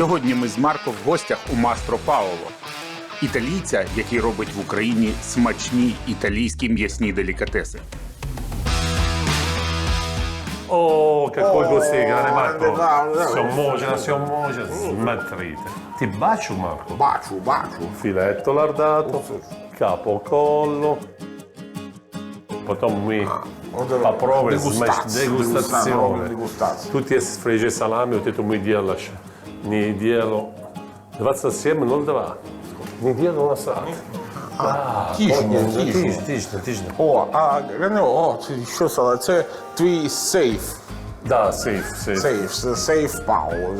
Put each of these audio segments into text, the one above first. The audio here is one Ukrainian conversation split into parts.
Сьогодні ми з Марко в гостях у Мастро Паоло, італійця, який робить в Україні смачні італійські м'ясні делікатеси. О, какой гостей, grande grande Marco. Paolo. Si omogena, si omogena, smetterite. Ti bacio Marco. Бачу, бачу. Filetto lardato, capocollo. Потом мы вот это попробуем дегустация, значит, дегустационная. дегустация. Тут есть фрежи салами, вот это мы делаем. Не дело 27.02. Не дело на сад. Тішня, тішня. Тиждень, тиждень, тиждень. О, а Рене, о, це що сала? Це твій сейф. Да, сейф, сейф. Сейф, це сейф Пауло.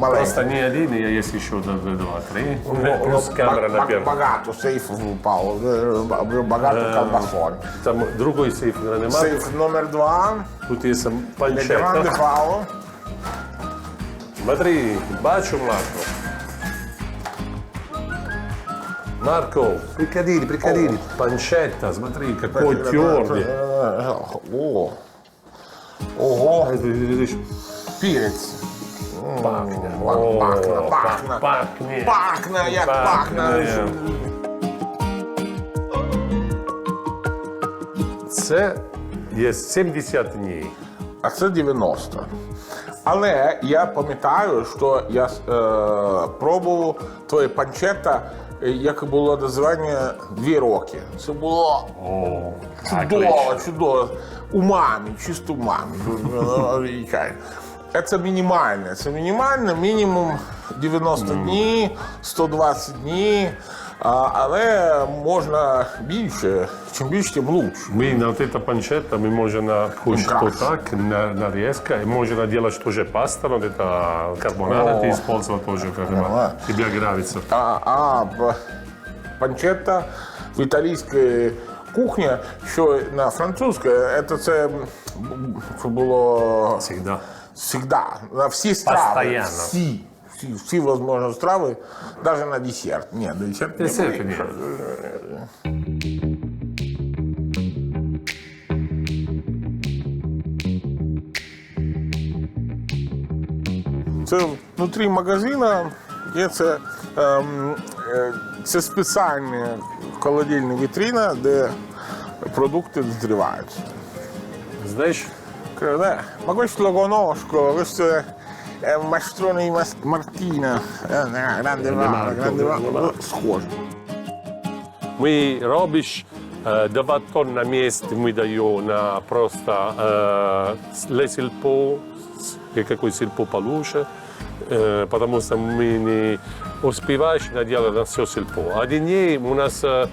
Просто не один, я есть еще два, два, три. Ну, Плюс ну, камера ба- на первом. Багато сейфів у Пауло. Е, Багато колбасон. Там другой сейф Марко. Сейф номер два. Тут есть Для панчетта. Гранде Пауло. Смотри, бачу Марко. Марко, прикадили, прикадили. Панчетта, смотри, какой твердый. О. Ого, перець. Пахне. Пах- О, пахне, пах- пахне. Пахне. Пахне, як пахне. Це є 70 днів. А це 90. Але я пам'ятаю, що я е, пробував твоє панчета, е, як було названня дві роки. Це було О, чудово, чудово. Умамі, чисто умамі. Це мінімальне. Це мінімальне, мінімум 90 днів, 120 днів. А, але можна більше. Чим більше, тим лучше. Мы на вот это панчетта мы можем на кушать Украсть. вот так, на, нарезка, и можно делать тоже паста, вот это карбонара, О. ты использовал тоже, как Нормально. тебе нравится. А, а п- панчетта в італійській кухні, що на французькій, це, це м, було Всегда. всегда, на всі страви. Постоянно. Всі, Всі, всі возможні страви, навіть на десерт. Ні, десерт не Десерт буде. Це внутрі магазину є це, ем, е, це спеціальна холодильна вітрина, де продукти. Знаешь, Credo, ma questo lo conosco, questo è, è un mastrone di Mas- Martina, è una grande mano, Marco, grande grande mano, Marco. scuola. мы робишь э, два тонна мест мы даем на просто э, le сельпо, с- какой сельпо получше, э, потому что мы не успеваешь наделать на все сельпо. А дней у нас э,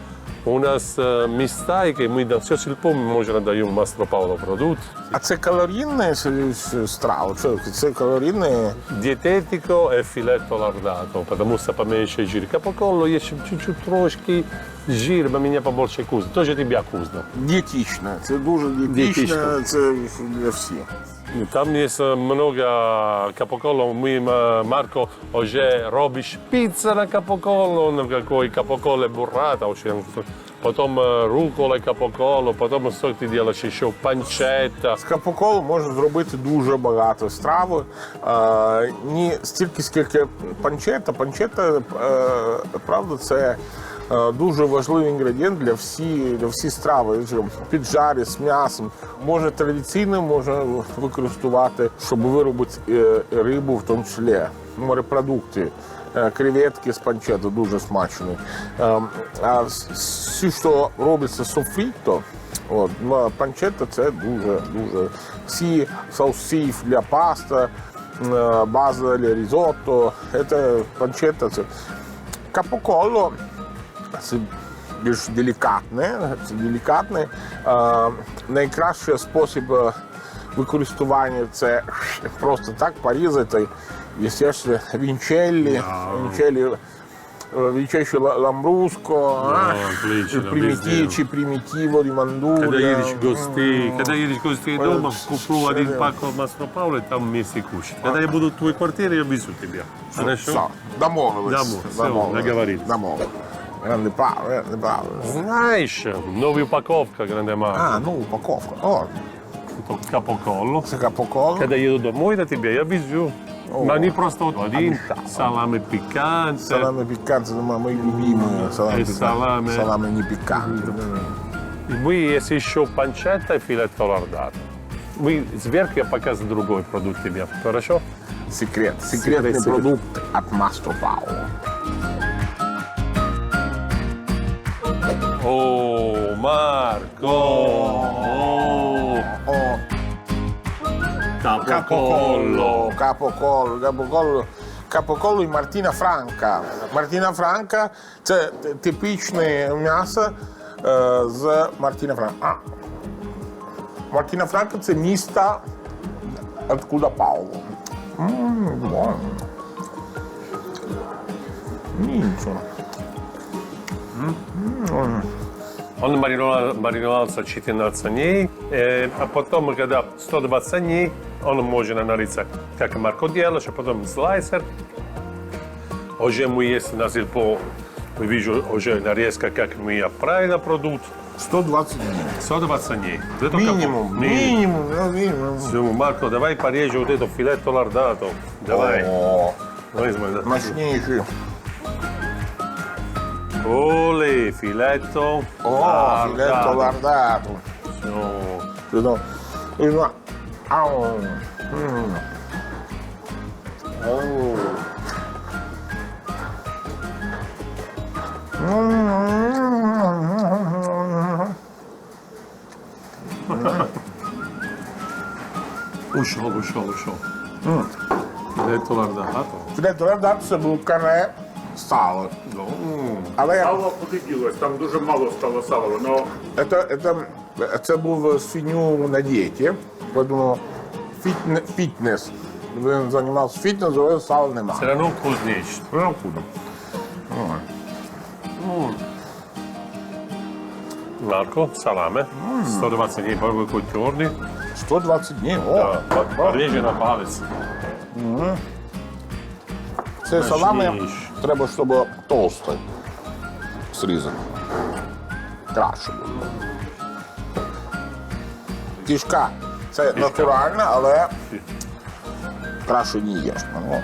у нас э, места, где мы на все сельпо мы можем даем мастер Павло продукт. А це калорійне с- с- страва? Що це калорійне? Dietetico e filetto lardato, потому что поменьше жир. Капоколло есть чуть-чуть трошки жир, но меня побольше вкусно. Тоже тебе вкусно. Дієтичне. Це дуже дієтичне, Дієтичне. це для всіх. Там есть много капоколло. Мы, м, Марко, уже робишь пицца на капоколло, на какой капоколло буррата, очень. потом э, рукола капоколло, потом что ты делаешь еще, панчетта. З капоколу можна зробити дуже багато страв. Е, не стільки, скільки панчета. Панчета, е, правда, це е, дуже важливий інгредієнт для всі, для всі страви. Піджарі з м'ясом. Може традиційно можна використовувати, щоб виробити е, рибу, в тому числі морепродукти. Е, Креветки з панчету дуже смачні. Е, А все, що робиться софріто, От, панчетта це дуже, дуже. Всі соуси для паста, е, база для різотто, це панчетта. Це. Капоколо це більш делікатне. Це делікатне. Е, найкращий спосіб е, використання це просто так порізати. Естественно, вінчеллі, вінчеллі Вичайше ламбруско, отлично, примитив, везде. чи примитиво di mandurria. Когда едешь в гости, когда едешь в гости дома, с- куплю с- один э, пак Мастро Павло, и там вместе кушать. Когда я буду в твоей квартире, я везу тебя. Хорошо? Все, домовились. Домов- все, договорились. Домовились. Grande Paolo, grande Paolo. Знаешь, новая упаковка, Гранде Марко. А, ну, упаковка. О, Капоколло. це капоколо. Когда еду домой до тебя, я везу. Ma не просто вот один, салами пиканте. Салами пиканты, это мои любимые. Салами, И пиканты. салами. салами не пиканты. И мы есть еще панчетта и филетто лордато. Мы сверху я показываю другой продукт тебе. Хорошо? Секрет. Секретный секрет. продукт от Мастро Пауло. О, Марко! О, О, Capocollo! Capocollo, Capocollo, Capocollo і Мартіна Франка. Мартіна Франка це т- типічне м'ясо е, з Мартіна Франка. А, Мартіна Франка це місто, откуда Пауло. Ммм, buono. Нічого. Он мариновал, мариновался 14 дней, э, а потом, когда 120 дней, он может нарезать, как Марко делаешь, а потом слайсер. Уже мы есть на зельпо, мы вижу уже нарезка, как мы правильно продукт. 120 днів. 120 дней. Это только- Мінімум, Минимум. мінімум, ну, мінімум. Все, Марко, давай порежем вот это филетто лордато. Давай. О, Давай, смотри. Ole, filetto. Oh, ah, oh. guardato. filetto guardato. No. No. No. Oh. Mm. Oh. Mm. Uxol, uxol, Filetto lardato. Filetto lardato se bu carré sala. Mm. Але Сало куди ділось? Там дуже мало стало сала. Воно це, це, це був свиню на дієті. Тому фітне, фітнес. Він займався фітнесом, але сала немає. Все равно вкуснейший. Ну, куди? Марко, саламе. 120 дней барбекю черный. 120 днів. О, Да, Реже на палец. Це салами треба, щоб толсто Краще буде. Кішка це натуральне, але краще не їж. Ну,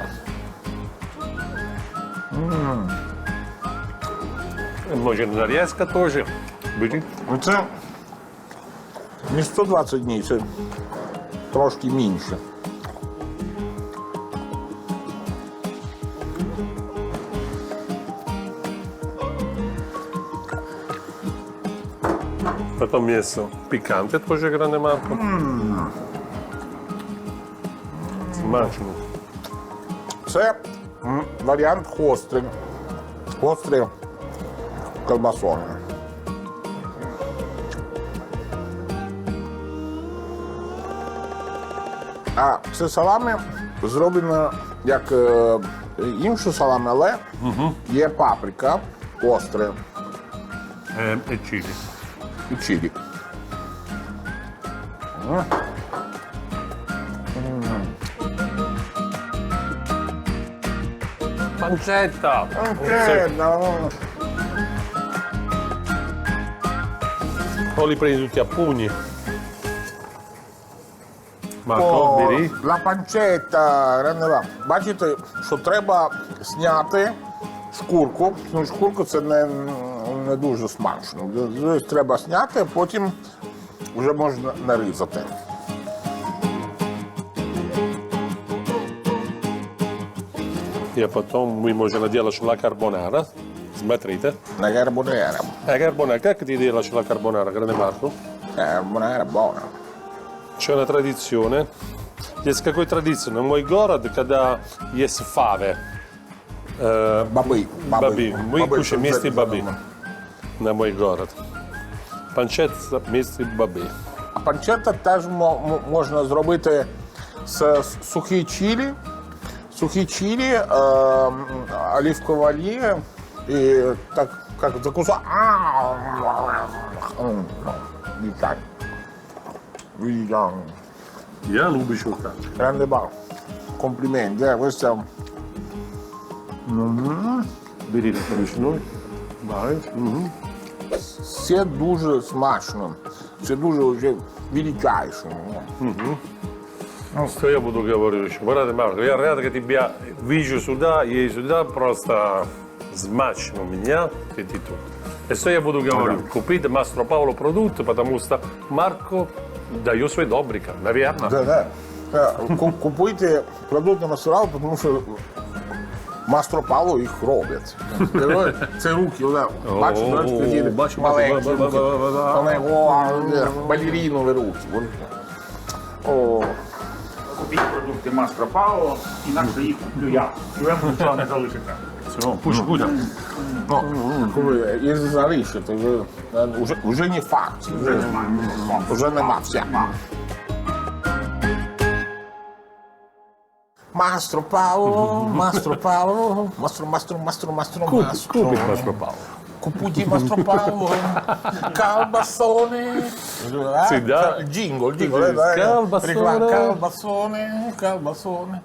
Может нарезка тоже. Будет. Ну, Це не 120 днів, це трошки менше. Потом мясо пиканте тоже гране Марко. Смачно. Це м, варіант хострий. Хострий колбасою. А це салами зроблено як е, інше салами, але є паприка остре E, e chili. І чилі. Pancetta. Е, ну, Poi li prendi tutti a pugni. Marco, О, beri. La панчета, гранова. Бачите, що треба зняти шкурку. Ну, шкурку це не, не дуже смачно. Тобто Треба зняти, а потім вже можна нарізати. И потом мы можем делать la carbonara. Смотрите. На гарбунера. La carbonara, как ты делаешь la carbonara, grande Marco? Гарбунера buona. C'è una tradizione. Есть какой традиция? Мой город, когда есть фаве, э, Баби. баби, мы Баби, кушаем це- вместе це баби нормально. На мой город. Панчет вместе баби. А панчета теж мо- мо- можна зробити з с- сухі чилі, сухі чилі, е, оливкова олія і так як закуса. Вітаю. Вітаю. Я люблю шука. Grande bar. Complimenti, eh, questo Бери это noi. Vai. Мгм. Все дуже смачно. Це дуже вже величайше. Что я буду говорить еще? Брат Марко, я рад, что тебя вижу сюда, и сюда просто смачно меня, ты тут. И что я буду говорить? Купите Мастро Пауло продукты, потому что Марко дает свой добрика, наверное. Да, да. Е, ку- Купуйте продукти Мастурал, тому що Мастро Павло їх роблять. Це руки, такі бачу, маленькі руки. балерінові руки. Купіть продукти Мастро Пауло, інакше їх куплю я. Нічого не залишиться. Пусть будет. ну, коли і залишити, вже, е, вже, вже не факт. Вже, вже нема все. Мастро Пауло, Мастро Пауло, Мастро, Мастро, Мастро, Мастро, Мастро. Купить Мастро Пауло. Купуті Мастро Пауло, Калбасоне. Sì, da. Джингл, джингл. Sì, да, да. Calbassone. Реклама. Calbassone, Calbassone.